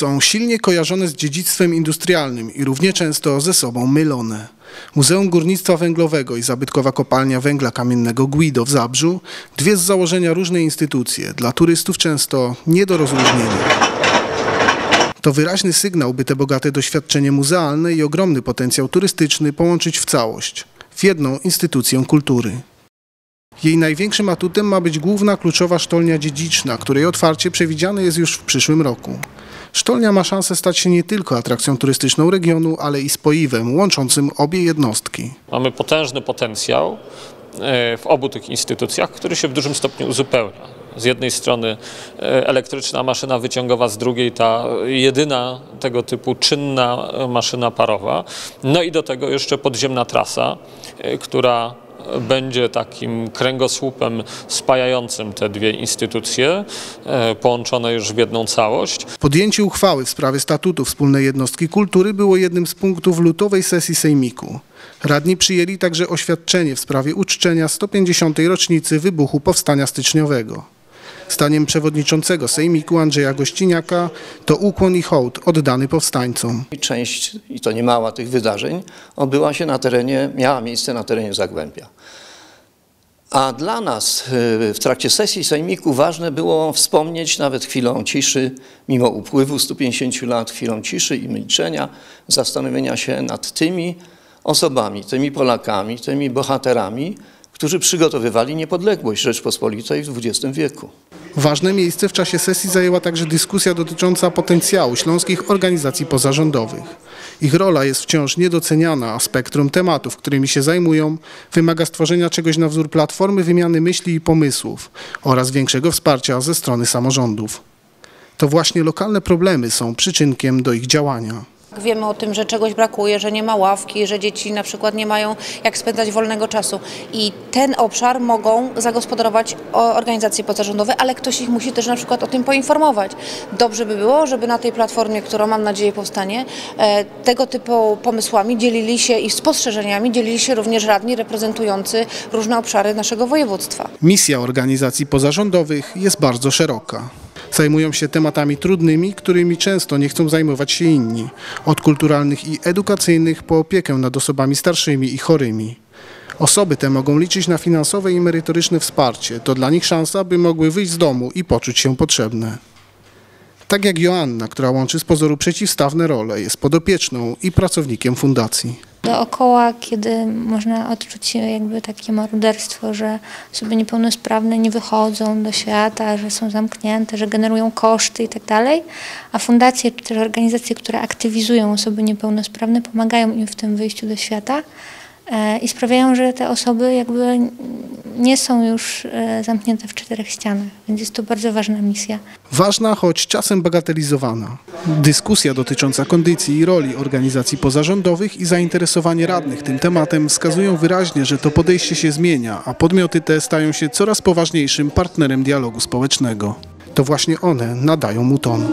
są silnie kojarzone z dziedzictwem industrialnym i równie często ze sobą mylone. Muzeum Górnictwa Węglowego i zabytkowa kopalnia węgla kamiennego Guido w Zabrzu, dwie z założenia różne instytucje, dla turystów często nie do rozróżnienia. To wyraźny sygnał, by te bogate doświadczenie muzealne i ogromny potencjał turystyczny połączyć w całość, w jedną instytucję kultury. Jej największym atutem ma być główna kluczowa sztolnia dziedziczna, której otwarcie przewidziane jest już w przyszłym roku. Sztolnia ma szansę stać się nie tylko atrakcją turystyczną regionu, ale i spoiwem łączącym obie jednostki. Mamy potężny potencjał e, w obu tych instytucjach, który się w dużym stopniu uzupełnia. Z jednej strony e, elektryczna maszyna wyciągowa, z drugiej ta jedyna tego typu czynna maszyna parowa. No i do tego jeszcze podziemna trasa, e, która będzie takim kręgosłupem spajającym te dwie instytucje, e, połączone już w jedną całość. Podjęcie uchwały w sprawie statutu wspólnej jednostki kultury było jednym z punktów lutowej sesji Sejmiku. Radni przyjęli także oświadczenie w sprawie uczczenia 150. rocznicy wybuchu Powstania Styczniowego. Zdaniem przewodniczącego Sejmiku Andrzeja Gościniaka to ukłon i hołd oddany powstańcom. Część, i to niemała tych wydarzeń, odbyła się na terenie, miała miejsce na terenie Zagłębia. A dla nas y, w trakcie sesji Sejmiku ważne było wspomnieć nawet chwilą ciszy, mimo upływu 150 lat, chwilą ciszy i milczenia, zastanowienia się nad tymi osobami, tymi Polakami, tymi bohaterami, którzy przygotowywali niepodległość Rzeczpospolitej w XX wieku. Ważne miejsce w czasie sesji zajęła także dyskusja dotycząca potencjału śląskich organizacji pozarządowych. Ich rola jest wciąż niedoceniana, a spektrum tematów, którymi się zajmują, wymaga stworzenia czegoś na wzór platformy wymiany myśli i pomysłów oraz większego wsparcia ze strony samorządów. To właśnie lokalne problemy są przyczynkiem do ich działania. Wiemy o tym, że czegoś brakuje, że nie ma ławki, że dzieci na przykład nie mają jak spędzać wolnego czasu. I ten obszar mogą zagospodarować organizacje pozarządowe, ale ktoś ich musi też na przykład o tym poinformować. Dobrze by było, żeby na tej platformie, która mam nadzieję powstanie, e, tego typu pomysłami dzielili się i spostrzeżeniami dzielili się również radni reprezentujący różne obszary naszego województwa. Misja organizacji pozarządowych jest bardzo szeroka. Zajmują się tematami trudnymi, którymi często nie chcą zajmować się inni. Od kulturalnych i edukacyjnych po opiekę nad osobami starszymi i chorymi. Osoby te mogą liczyć na finansowe i merytoryczne wsparcie. To dla nich szansa, by mogły wyjść z domu i poczuć się potrzebne. Tak jak Joanna, która łączy z pozoru przeciwstawne role, jest podopieczną i pracownikiem fundacji dookoła, kiedy można odczuć jakby takie maruderstwo, że osoby niepełnosprawne nie wychodzą do świata, że są zamknięte, że generują koszty itd. Tak a fundacje czy też organizacje, które aktywizują osoby niepełnosprawne, pomagają im w tym wyjściu do świata e, i sprawiają, że te osoby jakby nie są już e, zamknięte w czterech ścianach, więc jest to bardzo ważna misja. Ważna, choć czasem bagatelizowana. Dyskusja dotycząca kondycji i roli organizacji pozarządowych i zainteresowanie radnych tym tematem wskazują wyraźnie, że to podejście się zmienia, a podmioty te stają się coraz poważniejszym partnerem dialogu społecznego. To właśnie one nadają mu ton.